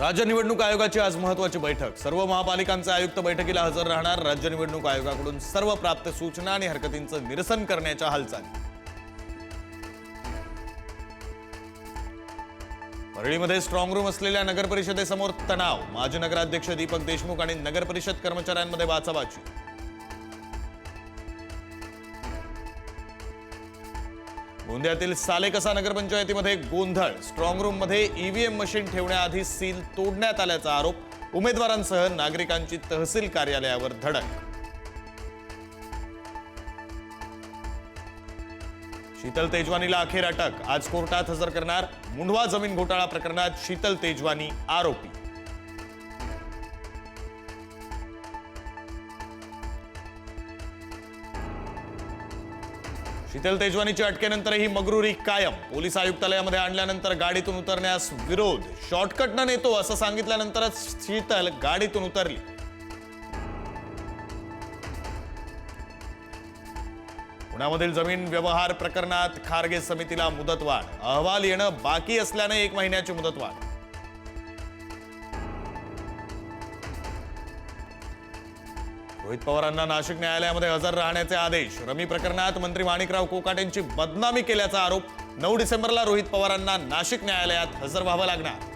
राज्य निवडणूक आयोगाची आज महत्वाची बैठक. सर्व महापालिकांचे आयुक्त बैठकीला हजर राहणार राज्य निवडणूक आयोगाकडून सर्व प्राप्त सूचना आणि हरकतींचं निरसन करण्याच्या हालचाली. परळीमध्ये स्ट्रॉंग रूम असलेल्या नगर परिषदेसमोर तणाव. माजी नगराध्यक्ष दीपक देशमुख आणि नगर परिषद कर्मचाऱ्यांमध्ये बाचाबाची गोंदियातील सालेकसा नगरपंचायतीमध्ये गोंधळ. स्ट्रॉंग रूममध्ये ईव्हीएम मशीन ठेवण्याआधी सील तोडण्यात आल्याचा आरोप. उमेदवारांसह नागरिकांची तहसील कार्यालयावर धडक. शीतल तेजवानीला अखेर अटक. आज कोर्टात हजर करणार मुंढवा जमीन घोटाळा प्रकरणात शीतल तेजवानी आरोपी. शीतल तेजवानीच्या अटकेनंतरही मगरुरी कायम. पोलीस आयुक्तालयामध्ये आणल्यानंतर गाडीतून उतरण्यास विरोध. शॉर्टकटनं नेतो असं सांगितल्यानंतरच शीतल गाडीतून उतरली. पुण्यामधील जमीन व्यवहार प्रकरणात खारगे समितीला मुदतवाढ. अहवाल येणं बाकी असल्याने एक महिन्याची मुदतवाढ. रोहित पवारांना नाशिक न्यायालयामध्ये हजर राहण्याचे आदेश. रमी प्रकरणात मंत्री माणिकराव कोकाटेंची बदनामी केल्याचा आरोप नऊ डिसेंबरला रोहित पवारांना नाशिक न्यायालयात हजर व्हावं लागणार.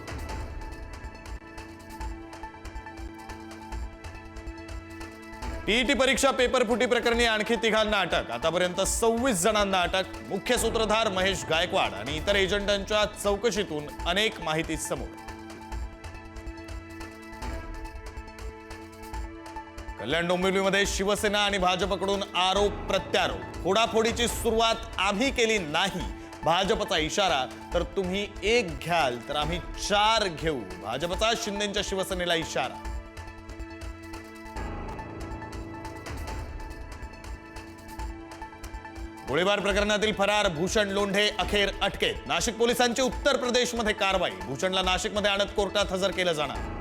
टीईटी परीक्षा पेपर फुटी प्रकरणी आणखी तिघांना अटक. आतापर्यंत सव्वीस जणांना अटक. मुख्य सूत्रधार महेश गायकवाड आणि इतर एजंटांच्या चौकशीतून अनेक माहिती समोर. कल्याण डोंबिवलीमध्ये शिवसेना आणि भाजपकडून आरोप प्रत्यारोप. फोडाफोडीची सुरुवात आम्ही केली नाही. भाजपचा इशारा तर तुम्ही एक घ्याल तर आम्ही चार घेऊ. भाजपचा शिंदेच्या शिवसेनेला इशारा. गोळीबार प्रकरणातील फरार भूषण लोंढे अखेर अटकेत. नाशिक पोलिसांची उत्तर प्रदेशमध्ये कारवाई. भूषणला नाशिकमध्ये आणत कोर्टात हजर केलं जाणार.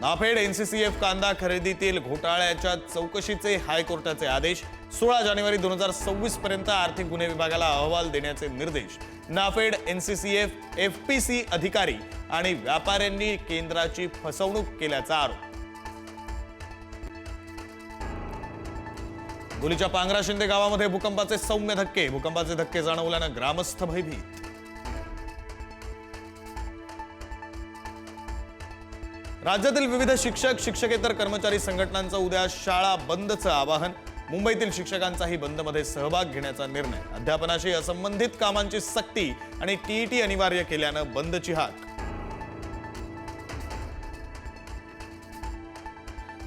नाफेड एनसीसीएफ कांदा खरेदीतील घोटाळ्याच्या चौकशीचे हायकोर्टाचे आदेश. सोळा जानेवारी दोन हजार सव्वीस पर्यंत आर्थिक गुन्हे विभागाला अहवाल देण्याचे निर्देश. नाफेड एनसीसीएफ सी अधिकारी आणि व्यापाऱ्यांनी केंद्राची फसवणूक केल्याचा आरोप. गोलीच्या पांगरा शिंदे गावामध्ये भूकंपाचे सौम्य धक्के. भूकंपाचे धक्के जाणवल्यानं ग्रामस्थ भयभीत. राज्यातील विविध शिक्षक शिक्षकेतर कर्मचारी संघटनांचं उद्या शाळा बंदचं आवाहन. मुंबईतील शिक्षकांचाही बंदमध्ये सहभाग घेण्याचा निर्णय. अध्यापनाशी असंबंधित कामांची सक्ती आणि टीईटी अनिवार्य केल्यानं बंदची हाक.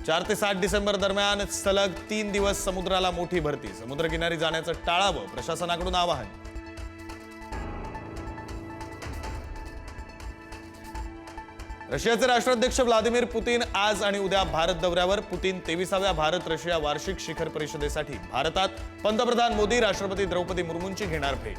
चार ते सात डिसेंबर दरम्यान सलग तीन दिवस समुद्राला मोठी भरती. समुद्रकिनारी जाण्याचं टाळावं प्रशासनाकडून आवाहन. रशियाचे राष्ट्राध्यक्ष व्लादिमीर पुतीन आज आणि उद्या भारत दौऱ्यावर. पुतीन तेविसाव्या भारत रशिया वार्षिक शिखर परिषदेसाठी भारतात. पंतप्रधान मोदी राष्ट्रपती द्रौपदी मुर्मूंची घेणार भेट.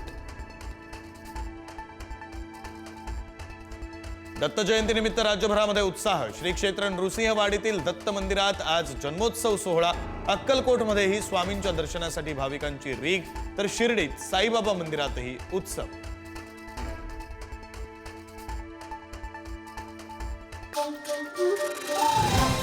दत्त जयंतीनिमित्त राज्यभरामध्ये उत्साह. श्री क्षेत्र नृसिंहवाडीतील दत्त मंदिरात आज जन्मोत्सव सोहळा. अक्कलकोटमध्येही स्वामींच्या दर्शनासाठी भाविकांची रीग तर शिर्डीत साईबाबा मंदिरातही उत्सव. Thank you.